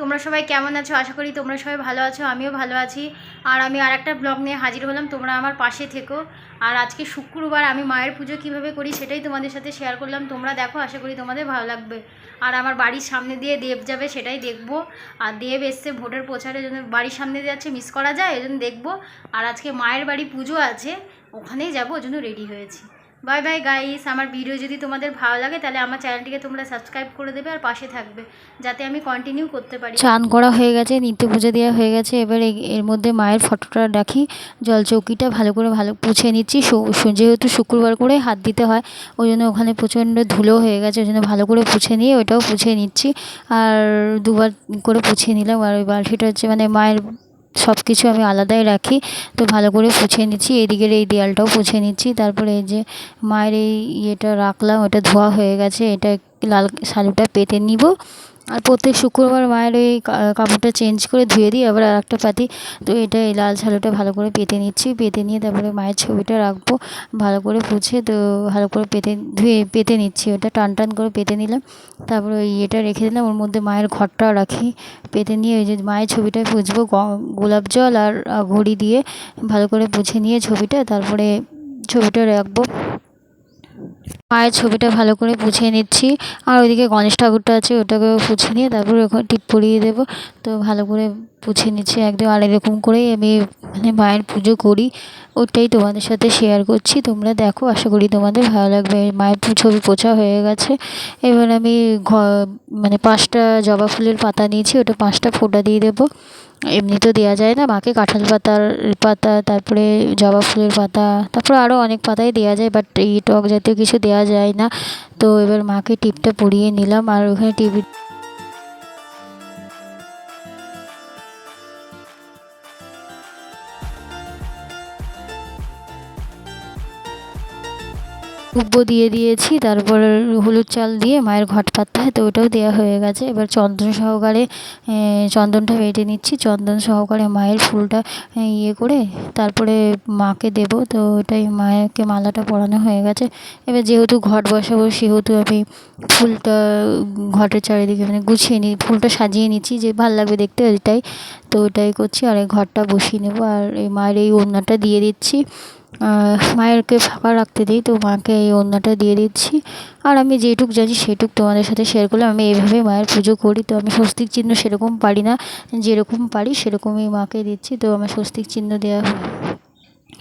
তোমরা সবাই কেমন আছো? আশা করি তোমরা সবাই ভালো আছো, আমিও ভালো আছি। আর আমি আর একটা ব্লগ নিয়ে হাজির হলাম, তোমরা আমার পাশে থেকো। আর আজকে শুক্রবার আমি মায়ের পুজো কীভাবে করি সেটাই তোমাদের সাথে শেয়ার করলাম। তোমরা দেখো, আশা করি তোমাদের ভালো লাগবে। আর আমার বাড়ির সামনে দিয়ে দেব যাবে সেটাই দেখব। আর দেব এসছে ভোটের প্রচারের জন্য বাড়ির সামনে দিয়ে যাচ্ছে মিস করা যায় ওই জন্য দেখব। আর আজকে মায়ের বাড়ি পুজো আছে, ওখানেই যাব ওই জন্য রেডি হয়েছি। বাই বাই গাইস আমার ভিডিও যদি তোমাদের ভালো লাগে, তাহলে আমার চ্যানেলটিকে তোমরা সাবস্ক্রাইব করে দেবে আর পাশে থাকবে, যাতে আমি কন্টিনিউ করতে পারি। চান করা হয়ে গেছে, নিত্য পুজো দেওয়া হয়ে গেছে। এবার এর মধ্যে মায়ের ফটোটা রাখি। জল চৌকিটা ভালো করে ভালো পুছে নিচ্ছি। যেহেতু শুক্রবার করে হাত দিতে হয়, ওই জন্য ওখানে প্রচণ্ড ধুলো হয়ে গেছে, ওই জন্য ভালো করে পুছে নিয়ে ওইটাও পুছে নিচ্ছি। আর দুবার করে পুছে নিলাম। আর ওই বালতিটা হচ্ছে মানে মায়ের সব কিছু আমি আলাদাই রাখি। তো ভালো করে পুছে নিচ্ছি, এদিকের এই দেয়ালটাও পুছে নিচ্ছি। তারপরে এই যে মায়ের এই ইয়েটা রাখলাম, ওটা ধোয়া হয়ে গেছে, এটা লাল শাড়িটা পেতে নিব। আর প্রত্যেক শুক্রবার মায়ের ওই কাপড়টা চেঞ্জ করে ধুয়ে দিই আবার আর একটা পাতি, তো এটা এই লাল শালুটা ভালো করে পেতে নিচ্ছি। পেতে নিয়ে তারপরে মায়ের ছবিটা রাখব, ভালো করে পুছে তো ভালো করে পেতে, ধুয়ে পেতে নিচ্ছি ওটা, টান টান করে পেতে নিলাম। তারপরে ওই ইয়েটা রেখে দিলাম, ওর মধ্যে মায়ের ঘরটাও রাখি। পেতে নিয়ে ওই যে মায়ের ছবিটা পুছবো গ- গোলাপ জল আর ঘড়ি দিয়ে ভালো করে পুছে নিয়ে ছবিটা, তারপরে ছবিটা রাখব। মায়ের ছবিটা ভালো করে পুছিয়ে নিচ্ছি। আর ওইদিকে গণেশ ঠাকুরটা আছে, ওটাকেও পুছে নিয়ে তারপরে ওখানে টিপ পরিয়ে দেবো। তো ভালো করে পুছে নিচ্ছি একদম, আর এরকম করেই আমি মানে মায়ের পুজো করি। ওটাই তোমাদের সাথে শেয়ার করছি, তোমরা দেখো, আশা করি তোমাদের ভালো লাগবে। মায়ের ছবি পোছা হয়ে গেছে। এবার আমি ঘ মানে পাঁচটা জবা ফুলের পাতা নিয়েছি, ওটা পাঁচটা ফোঁটা দিয়ে দেবো। এমনি তো দেওয়া যায় না, মাকে কাঁঠাল পাতার পাতা, তারপরে জবা ফুলের পাতা, তারপরে আরও অনেক পাতাই দেওয়া যায় বাট এই টক জাতীয় কিছু দেওয়া যায় না। তো এবার মাকে টিপটা পরিয়ে নিলাম আর ওখানে টিভি দুব্বো দিয়ে দিয়েছি, তারপর হলুদ চাল দিয়ে মায়ের ঘট পাততে হয়, তো ওটাও দেওয়া হয়ে গেছে। এবার চন্দন সহকারে চন্দনটা বেটে নিচ্ছি, চন্দন সহকারে মায়ের ফুলটা ইয়ে করে তারপরে মাকে দেব, তো ওটাই মায়েরকে মালাটা পরানো হয়ে গেছে। এবার যেহেতু ঘট বসাবো, সেহেতু আমি ফুলটা ঘটের চারিদিকে মানে গুছিয়ে নিই ফুলটা সাজিয়ে নিচ্ছি, যে ভালো লাগবে দেখতে, ওইটাই। তো ওটাই করছি, আর এই ঘরটা বসিয়ে নেব। আর এই মায়ের এই ওড়নাটা দিয়ে দিচ্ছি। মায়েরকে ফাঁকা রাখতে দিই, তো মাকে এই ওড়নাটা দিয়ে দিচ্ছি। আর আমি যেটুক জানি সেটুক তোমাদের সাথে শেয়ার করলাম। আমি এইভাবে মায়ের পুজো করি, তো আমি স্বস্তিক চিহ্ন সেরকম পারি না। যেরকম পারি সেরকমই মাকে দিচ্ছি, তো আমার স্বস্তিক চিহ্ন দেওয়া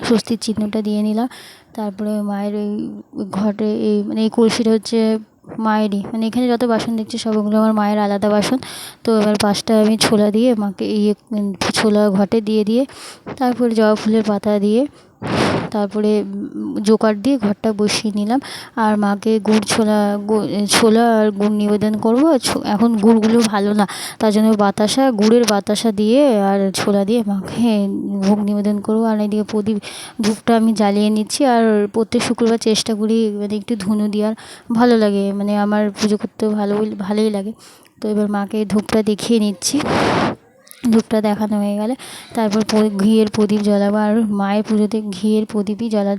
স্বস্তির চিহ্নটা দিয়ে নিলাম। তারপরে মায়ের ওই ঘরে এই মানে এই কলসিটা হচ্ছে মায়েরই। মানে এখানে যত বাসন দেখছি সবগুলো আমার মায়ের আলাদা বাসন। তো এবার পাঁচটা আমি ছোলা দিয়ে মাকে ইয়ে ছোলা ঘটে দিয়ে দিয়ে তারপরে জবা ফুলের পাতা দিয়ে তারপরে জোকার দিয়ে ঘরটা বসিয়ে নিলাম। আর মাকে গুড় ছোলা ছোলা আর গুড় নিবেদন করব। এখন গুড়গুলো ভালো না, তার জন্য বাতাসা, গুড়ের বাতাসা দিয়ে আর ছোলা দিয়ে মাকে ভোগ নিবেদন করব। আর এদিকে প্রদীপ ধূপটা আমি জ্বালিয়ে নিচ্ছি। আর প্রত্যেক শুক্রবার চেষ্টা করি মানে একটু ধুনো দেওয়ার। ভালো লাগে মানে আমার পুজো করতেও ভালো, ভালোই লাগে। তো এবার মাকে ধূপটা দেখিয়ে নিচ্ছি। ধূপটা দেখানো হয়ে গেলে। তারপর ঘিয়ের প্রদীপ জ্বালাবো আর মায়ের পুজোতে ঘিয়ের প্রদীপই জ্বালা,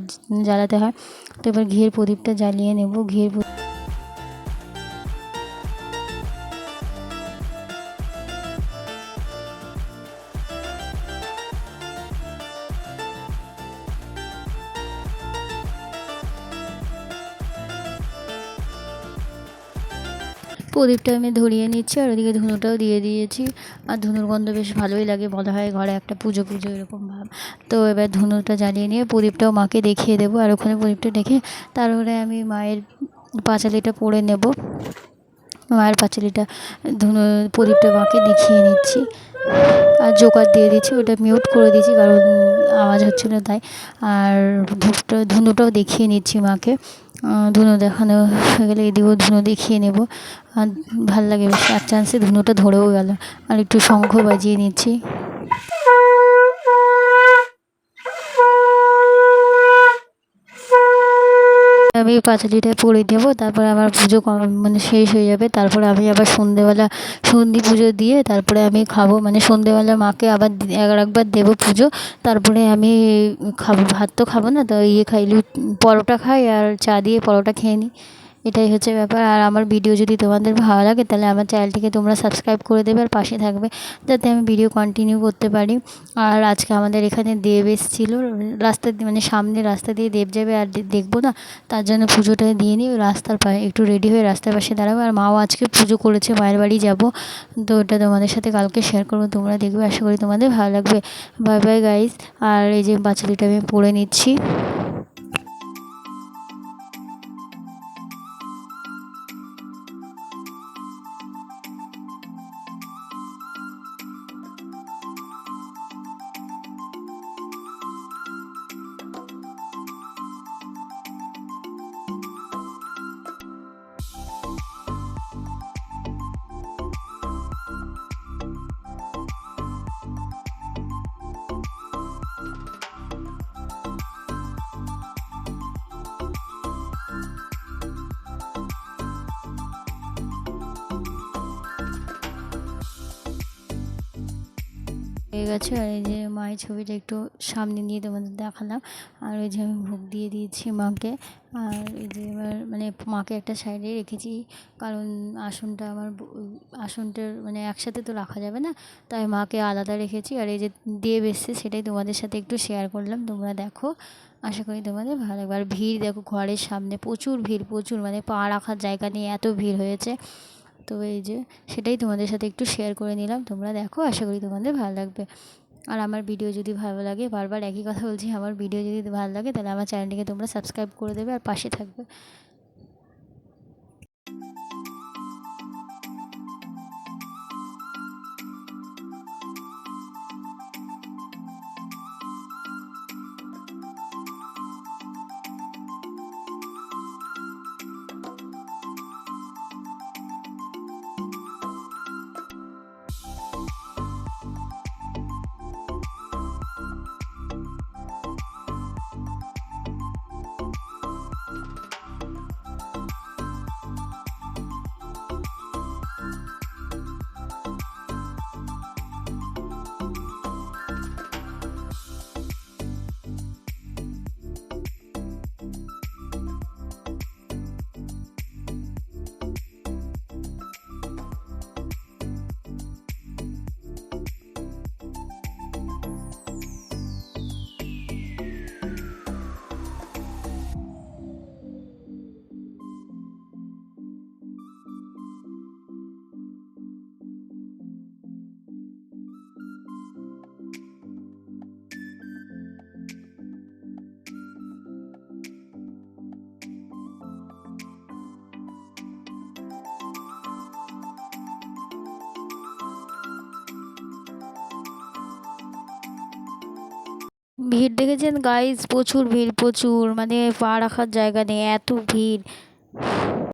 জ্বালাতে হয়। তো এবার ঘিয়ের প্রদীপটা জ্বালিয়ে নেব, ঘিয়ের প্রদীপ প্রদীপটা আমি ধরিয়ে নিচ্ছি আর ওদিকে ধুনোটাও দিয়ে দিয়েছি। আর ধুনোর গন্ধ বেশ ভালোই লাগে, বলা হয় ঘরে একটা পুজো পুজো এরকম ভাব। তো এবার ধুনোটা জ্বালিয়ে নিয়ে প্রদীপটাও মাকে দেখিয়ে দেবো আর ওখানে প্রদীপটা দেখে তারপরে আমি মায়ের পাঁচালিটা পরে নেব। মায়ের পাঁচালিটা ধুনো, প্রদীপটা মাকে দেখিয়ে নিচ্ছি। আর জোকার দিয়ে দিচ্ছি ওটা মিউট করে দিয়েছি, কারণ আওয়াজ হচ্ছিল তাই। আর ধূপটা, ধুনুটাও দেখিয়ে নিচ্ছি মাকে। ধুনো দেখানো হয়ে গেলে এদিকেও ধুনো দেখিয়ে নেব। আর ভালো লাগে বেশ, আর চান্সে ধুনোটা ধরেও গেল। আর একটু শঙ্খ বাজিয়ে নিচ্ছি। আমি পাঁচালিটা পরে দেবো, তারপরে আমার পুজো মানে শেষ হয়ে যাবে। তারপরে আমি আবার সন্ধেবেলা সন্ধি পুজো দিয়ে তারপরে আমি খাব মানে সন্ধেবেলা মাকে আবার আর একবার দেবো পুজো। তারপরে আমি খাব, ভাত তো খাব না, তো ইয়ে খাই পরোটা খাই আর চা দিয়ে পরোটা খেয়ে নিই। এটাই হচ্ছে ব্যাপার। আর আমার ভিডিও যদি তোমাদের ভালো লাগে, তাহলে আমার চ্যানেলটিকে তোমরা সাবস্ক্রাইব করে দেবে আর পাশে থাকবে, যাতে আমি ভিডিও কন্টিনিউ করতে পারি। আর আজকে আমাদের এখানে দেব এসেছিল রাস্তা মানে সামনে রাস্তা দিয়ে দেব যাবে আর দেখব না। তার জন্য পুজোটা দিয়ে নিই রাস্তার পায়ে একটু রেডি হয়ে রাস্তার পাশে দাঁড়াবো। আর মাও আজকে পুজো করেছে, মায়ের বাড়ি যাব। তো ওটা তোমাদের সাথে কালকে শেয়ার করব, তোমরা দেখবে। আশা করি তোমাদের ভালো লাগবে। বাই বাই গাইস আর এই যে বাচ্চা আমি পড়ে নিচ্ছি। হয়ে গেছে। আর এই যে মায়ের ছবিটা একটু সামনে নিয়ে তোমাদের দেখালাম। আর ওই যে আমি ভোগ দিয়ে দিয়েছি মাকে। আর এই যে এবার মানে মাকে একটা সাইডে রেখেছি। কারণ আসনটা আমার আসনটার মানে একসাথে তো রাখা যাবে না। তাই মাকে আলাদা রেখেছি। আর এই যে দেব এসছে সেটাই তোমাদের সাথে একটু শেয়ার করলাম। তোমরা দেখো। আশা করি তোমাদের ভালো লাগবে। আর ভিড় দেখো, ঘরের সামনে প্রচুর ভিড়, প্রচুর। মানে পা রাখার জায়গা নিয়ে এত ভিড় হয়েছে। তো এই যে সেটাই তোমাদের সাথে একটু শেয়ার করে নিলাম। তোমরা দেখো, আশা করি তোমাদের ভালো লাগবে। আর আমার ভিডিও যদি ভালো লাগে, বারবার একই কথা বলছি, আমার ভিডিও যদি ভালো লাগে, তাহলে আমার চ্যানেলটিকে তোমরা সাবস্ক্রাইব করে দেবে আর পাশে থাকবে। ভিড় দেখেছেন গাইজ প্রচুর ভিড় প্রচুর। মানে পা রাখার জায়গা নেই এত ভিড়।